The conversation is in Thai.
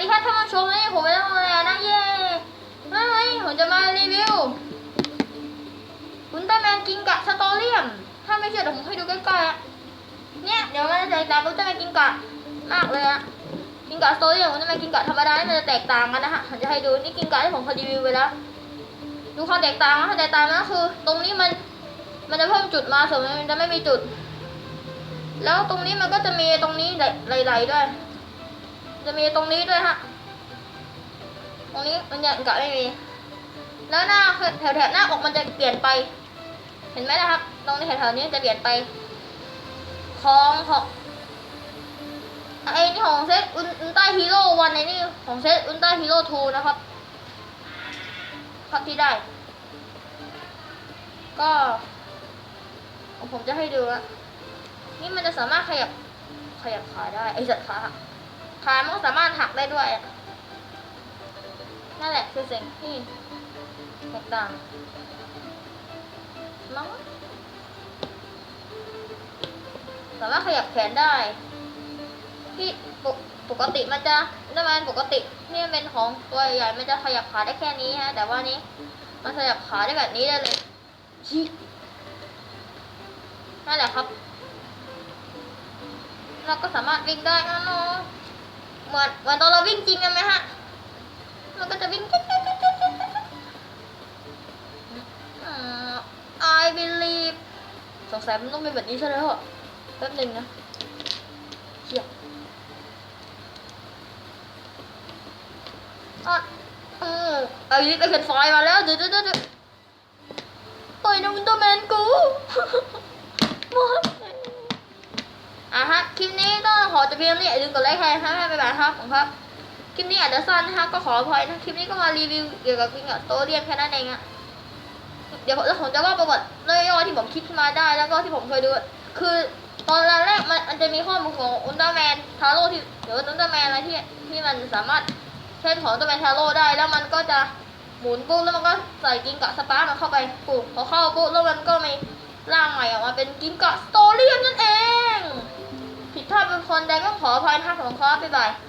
ดีครับท่านผู้ชมนี่ผมเป็นโรงแรนะเย้ไม่ไม่ผมจะมารีวิวอุลตร้าแมนกิงกะสตอเรียม ถ้าไม่เชื่อเดี๋ยวผมให้ดูใกล้ๆอะเนี่ยเดี๋ยวมันจะแตกต่างอุลตร้าแมนกิงกะมากเลยอะกิงกะสตอเรียมอุลตร้าแมนกิงกะธรรมดามันจะแตกต่างกันนะฮะผมจะให้ดูนี่กิงกะที่ผมเคยรีวิวไปแล้วดูความแตกต่างนะความแตกต่างนะคือ ตรงนี้มันมันจะเพิ่มจุดมาส่วนมันจะไม่มีจุด แล้วตรงนี้มันก็จะมีตรงนี้ไหลๆด้วย จะมีตรงนี้ด้วยฮะ ตรงนี้มันยังกะไม่มี แล้วหน้าแถวแถบหน้าอกมันจะเปลี่ยนไป เห็นไหมนะครับ ตรงนี้แถวๆนี้จะเปลี่ยนไป ของของไอ้นี่ของเซตอุลตร้าฮีโร่วันในนี่ของเซตอุลตร้าฮีโร่ทูนะครับ ครับที่ได้ ก็ ผมจะให้ดูอะนี่มันจะสามารถขยับขยับขาได้ไอ้สัตว์ขาหัก ขามันก็สามารถหักได้ด้วยนั่นแหละคือสิ่งที่แตกต่างมั้งสามารถขยับแขนได้ ที่ปกปกติมันจะได้มันปกตินี่มันเป็นของตัวใหญ่มันจะขยับขาได้แค่นี้ฮะ แต่ว่านี้ มันขยับขาได้แบบนี้ได้เลยชินั่นแหละครับ เราก็สามารถวิ่งได้นะเนาะ เหมือนเหมือนตอนเราวิ่งจริงกันไหมฮะ มันก็จะวิ่งจิ๊ดจิ๊ดจิ๊ดจิ๊ดจิ๊ดจิ๊ดอ่า I believe สงสัยมันต้องเป็นแบบนี้ใช่แล้วอแป๊บหนึ่งนะเชี่ยอะอืมไอ้นี่ไปเข็นไฟมาแล้วเดี๋ยวเดี๋ยวเดี๋ยวต่อยน้องวินเตอร์แมนกูมา อะฮะคลิปนี้ก็ขอจบเพียงเท่านี้อย่าลืมกดไลค์ใครนะบ๊ายบายครับผมครับคลิปนี้อาจจะสั้นนะคะก็ขออภัยนะคลิปนี้ก็มารีวิวเกี่ยวกับกิงกับโตเรียนแค่นั้นเองอะเดี๋ยวผมแล้วผมจะว่าประวัติย่อๆที่ผมคิดมาได้แล้วก็ที่ผมเคยดู คือตอนแรกมันมันจะมีข้อมูลของอุลตร้าแมนทาโร่ที่หรืออุลตร้าแมนอะไรที่ที่มันสามารถเช่นของอุลตร้าแมนทาโร่ได้แล้วมันก็จะหมุนปุ๊บแล้วมันก็ใส่กิงกับสปาร์มันเข้าไปปุ๊บพอเข้าปุ๊บแล้วมันก็มีร่างใหม่ออกมาเป็นกิงกับสโตเรียนนั่นเอง พลาดเป็นคนใดก็ขออภัยนะคะผมครับบ๊ายบาย